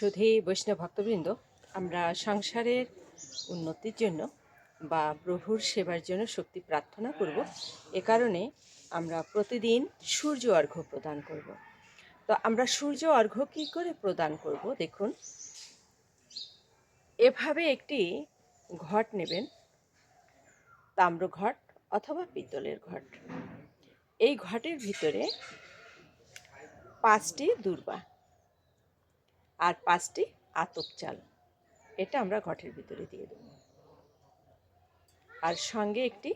সুধী বৈষ্ণব ভক্তবৃন্দ, আমরা সংসারের উন্নতির জন্য বা প্রভুর সেবার জন্য শক্তি প্রার্থনা করব। এ কারণে আমরা প্রতিদিন সূর্য অর্ঘ্য প্রদান করব। তো আমরা সূর্য অর্ঘ্য কী করে প্রদান করব দেখুন। এভাবে একটি ঘট নেবেন, তাম্র ঘট অথবা পিতলের ঘট। এই ঘটের ভিতরে পাঁচটি দুর্বা আর পাঁচটি আতপ চাল। এটা আমরা ঘটের ভিতরে দিয়ে দেব। আর সঙ্গে একটি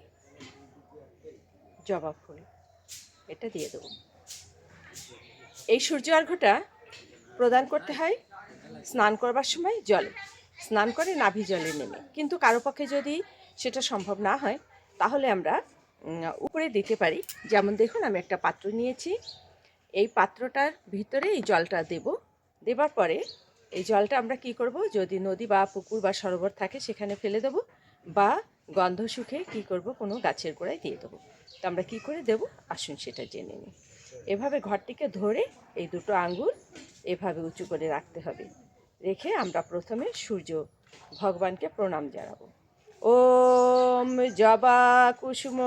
জবা ফুল, এটা দিয়ে দেব। এই সূর্য অর্ঘ্যটা প্রদান করতে হয় স্নান করবার সময় জলে। স্নান করে নাভি জলে নেমে। কিন্তু কারও পক্ষে যদি সেটা সম্ভব না হয়, তাহলে আমরা উপরে দিতে পারি। যেমন দেখুন, আমি একটা পাত্র নিয়েছি। এই পাত্রটার ভিতরে এই জলটা দেব। দেবার পরে এই জলটা আমরা কি করব? যদি নদী বা পুকুর বা সরোবর থাকে সেখানে ফেলে দেব বা গন্ধ শুকে কি করব? কোনো গাছের গোড়ায় দিয়ে দেবো। তো আমরা কি করে দেব? আসুন সেটা জেনে নিই। এভাবে ঘরটিকে ধরে এই দুটো আঙ্গুল এভাবে উঁচু করে রাখতে হবে। রেখে আমরা প্রথমে সূর্য ভগবানকে প্রণাম জানাব। ওম জবা কুসুম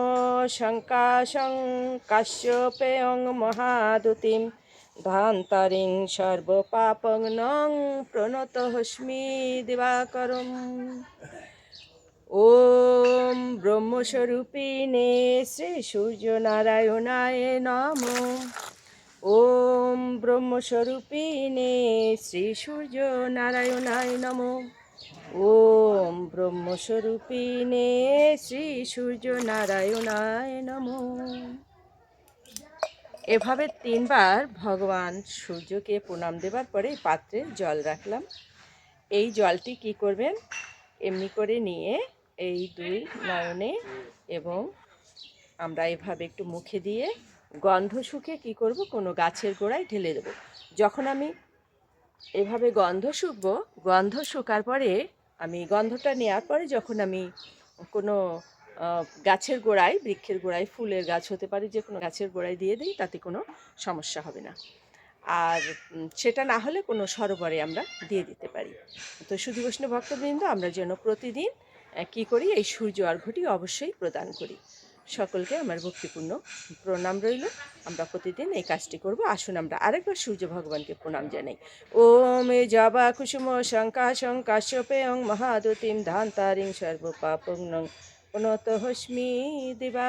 শঙ্কাশং কাশ্যপেয়ং মহাদুতিম ধান্তারিং সর্বপাপং নং প্রণত হস্মি দিবাকরম ওম ব্রহ্মস্বরূপিণে শ্রী সূর্য নারায়ণায় নম ওম ব্রহ্মস্বরূপিণে শ্রী সূর্য নারায়ণায় নম ওম ব্রহ্মস্বরূপিণে শ্রী সূর্য নারায়ণায় নম এভাবে তিনবার ভগবান সূর্যকে প্রণাম দেবার পরে পাত্রে জল রাখলাম। এই জলটি কি করবেন? এমনি করে নিয়ে এই দুই নয়নে এবং আমরা এভাবে একটু মুখে দিয়ে গন্ধ শুকে কি করব? কোনো গাছের গোড়ায় ঢেলে দেবো। যখন আমি এভাবে গন্ধ শুকবো, গন্ধ শুকার পরে আমি গন্ধটা নেওয়ার পরে যখন আমি কোনো গাছের গোড়ায়, বৃক্ষের গোড়ায় ফুলের গাছ হতে পারে, যে কোনো গাছের গোড়ায় দিয়ে দিই, তাতে কোনো সমস্যা হবে না। আর সেটা না হলে কোনো সরোবরে আমরা দিয়ে দিতে পারি। তো শুধু বৈষ্ণব ভক্তবৃন্দ, আমরা যেন প্রতিদিন কি করি, এই সূর্য অর্ঘ্যটি অবশ্যই প্রদান করি। সকলকে আমার ভক্তিপূর্ণ প্রণাম রইল। আমরা প্রতিদিন এই কাজটি করব। আসুন আমরা আরেকবার সূর্য ভগবানকে প্রণাম জানাই। ওম এ জবা কুসুম শঙ্কা শঙ্কা শঙ্কাশ্যপে অং মহাদুতিম ধান্তারিং সর্বপাপং প্রণত হস্মি দিবা